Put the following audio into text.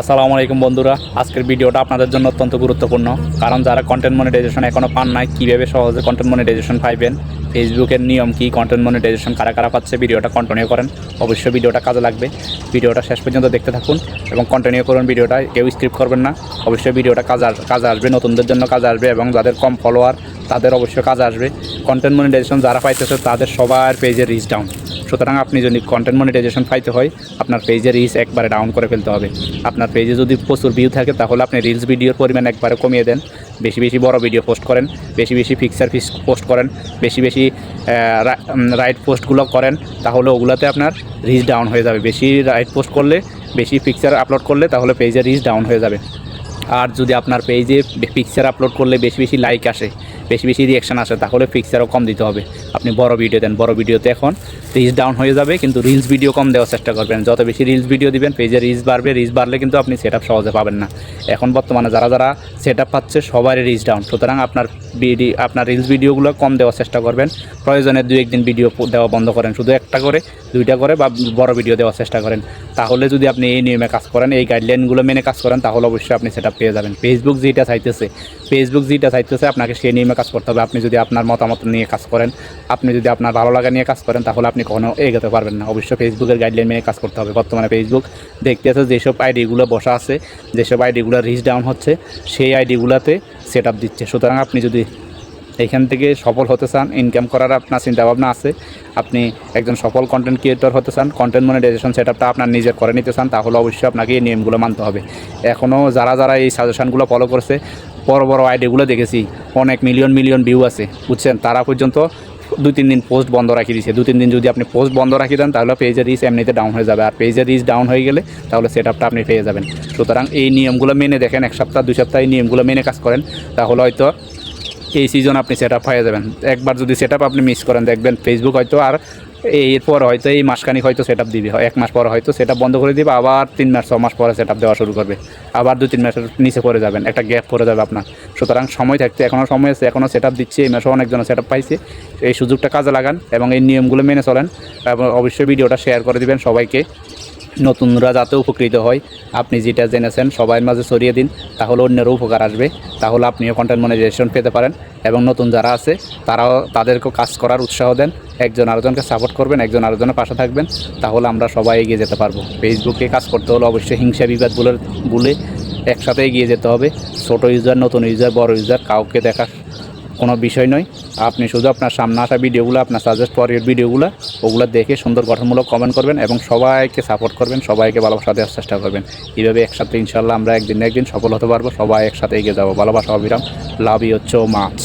আসসালামু আলাইকুম বন্ধুরা। আজকের ভিডিওটা আপনাদের জন্য অত্যন্ত গুরুত্বপূর্ণ। কারণ যারা কন্টেন্ট মনিটাইজেশন এখনও পান নাই, কীভাবে সহজে কন্টেন্ট মনিটাইজেশন পাইবেন? ফেসবুকের নিয়ম কী? কন্টেন্ট মনিটাইজেশন কারা কারা পাচ্ছে? ভিডিওটা কন্টিনিউ করেন। অবশ্যই ভিডিওটা কাজে লাগবে। ভিডিওটা শেষ পর্যন্ত দেখতে থাকুন এবং কন্টিনিউ করুন ভিডিওটা। কেউ স্ক্রিপ্ট করবেন না। অবশ্যই ভিডিওটা কাজে কাজে আসবে, নতুনদের জন্য কাজে আসবে এবং যাদের কম ফলোয়ার তাদের অবশ্যই কাজে আসবে। কন্টেন্ট মনিটাইজেশন যারা পাইতেছে, তাদের সবার পেজে রিচ ডাউন সুতরাং আপনি যদি কন্টেন্ট মনিটাইজেশন পাইতে হয়, আপনার পেজের রিচ একবারে ডাউন করে ফেলতে হবে। আপনার পেজে যদি প্রচুর ভিউ থাকে, তাহলে আপনি রিলস ভিডিওর পরিমাণ একবারে কমিয়ে দেন। বেশি বেশি বড় ভিডিও পোস্ট করেন, বেশি বেশি ফিস পোস্ট করেন, বেশি বেশি রাইট পোস্টগুলো করেন, তাহলে ওগুলোতে আপনার রিচ ডাউন হয়ে যাবে। বেশি রাইট পোস্ট করলে, বেশি পিকচার আপলোড করলে, তাহলে পেজের রিচ ডাউন হয়ে যাবে। আর যদি আপনার পেজে পিকচার আপলোড করলে, বেশি বেশি লাইক আসে বেশি বেশি রিয়াকশান আসে, তাহলে পিকচারও কম দিতে হবে। আপনি বড় ভিডিও দেন, বড় ভিডিওতে এখন রিচ ডাউন হয়ে যাবে, কিন্তু রিলস ভিডিও কম দেওয়ার চেষ্টা করবেন। যত বেশি রিলস ভিডিও দিবেন পেজে রিচ বাড়বে রিচ বাড়লে কিন্তু আপনি সেট সহজে পাবেন না। এখন বর্তমানে যারা যারা সেট পাচ্ছে, সবারই রিচ ডাউন সুতরাং আপনার ভিডি আপনার রিলস ভিডিওগুলো কম দেওয়ার চেষ্টা করবেন। প্রয়োজনে দু একদিন ভিডিও দেওয়া বন্ধ করেন। শুধু একটা করে, দুইটা করে বা বড় ভিডিও দেওয়ার চেষ্টা করেন। তাহলে যদি আপনি এই নিয়মে কাজ করেন, এই গাইডলাইনগুলো মেনে কাজ করেন, তাহলে অবশ্যই আপনি সেটা পেয়ে যাবেন। ফেসবুক যেটা চাইতেছে ফেসবুক যেটা চাইতেছে, আপনাকে সেই নিয়মে কাজ করতে হবে। আপনি যদি আপনার মতামত নিয়ে কাজ করেন, আপনি যদি আপনার ভালো লাগা নিয়ে কাজ করেন, তাহলে আপনি কখনো এগোতে পারবেন না। অবশ্যই ফেসবুকের গাইডলাইন মেনে কাজ করতে হবে। বর্তমানে ফেসবুক দেখতে আছে যেসব আইডিগুলো বসা আছে, যেসব আইডিগুলো রিচ ডাউন হচ্ছে, সেই আইডিগুলোতে সেট আপ দিচ্ছে। সুতরাং আপনি যদি এইখান থেকে সফল হতে চান ইনকাম করার আপনার চিন্তাভাবনা আছে, আপনি একজন সফল কন্টেন্ট ক্রিয়েটর হতে চান কন্টেন্ট মনিটাইজেশন সেট আপটা আপনার নিজের করে নিতে চান, তাহলে অবশ্যই আপনাকে এই নিয়মগুলো মানতে হবে। এখনও যারা যারা এই সাজেশনগুলো ফলো করছে বড় বড় আইডিগুলো দেখেছি। অনেক মিলিয়ন মিলিয়ন ভিউ আছে, বুঝছেন? তারা পর্যন্ত দু তিন দিন পোস্ট বন্ধ রাখি দিয়েছে। দু, তিন দিন যদি আপনি পোস্ট বন্ধ রাখি দেন, তাহলে পেজের রিস এমনিতে ডাউন হয়ে যাবে। আর পেজের রিস ডাউন হয়ে গেলে, তাহলে সেট আপটা আপনি পেয়ে যাবেন। সুতরাং এই নিয়মগুলো মেনে দেখেন, এক সপ্তাহ, দুই সপ্তাহ এই নিয়মগুলো মেনে কাজ করেন। তাহলে হয়তো এই সিজন আপনি সেট আপ হয়ে যাবেন। একবার যদি সেট আপ আপনি মিস করেন, দেখবেন ফেসবুক হয়তো আর এরপর হয়তো এই মাসখানিক হয়তো সেট আপ দিবে এক মাস পরে হয়তো সেট বন্ধ করে দিবে, আবার তিন মাস, ছ মাস পরে সেট দেওয়া শুরু করবে। আবার দু তিন মাসের নিচে পড়ে যাবেন, একটা গ্যাপ পড়ে যাবে আপনার। সুতরাং সময় থাকতে এখনও সময় আছে এখনও সেট দিচ্ছে, এই মাসেও অনেকজন সেট পাইছে। এই সুযোগটা কাজে লাগান এবং এই নিয়মগুলো মেনে চলেন। এবং অবশ্যই ভিডিওটা শেয়ার করে দিবেন সবাইকে। নতুনরা যাতে উপকৃত হয়। আপনি যেটা জেনেছেন সবার মাঝে ছড়িয়ে দিন, তাহলে অন্যেরও উপকার আসবে। তাহলে আপনিও কন্টেন্ট মনিটাইজেশন পেতে পারেন এবং নতুন যারা আছে, তারাও তাদেরকেও কাজ করার উৎসাহ দেন। একজন আরেকজনকে সাপোর্ট করবেন, একজন আরেকজনের পাশে থাকবেন, তাহলে আমরা সবাই এগিয়ে যেতে পারব। ফেসবুকে কাজ করতে হলে অবশ্যই হিংসা বিবাদ বলে একসাথে এগিয়ে যেতে হবে। ছোট ইউজার নতুন ইউজার বড় ইউজার কাউকে দেখার কোনো বিষয় নয়। আপনি শুধু আপনার সামনে আসা ভিডিওগুলো, আপনার সাজেস্ট পরের ভিডিওগুলো, ওগুলো দেখে সুন্দর গঠনমূলক কমেন্ট করবেন এবং সবাইকে সাপোর্ট করবেন, সবাইকে ভালোবাসা দেওয়ার চেষ্টা করবেন। এইভাবে একসাথে ইনশাল্লাহ আমরা একদিন একদিন সফল হতে পারব, সবাই একসাথে এগিয়ে যাব। ভালোবাসা, অবিরাম। লাভ ইউ হচ্ছে মাছ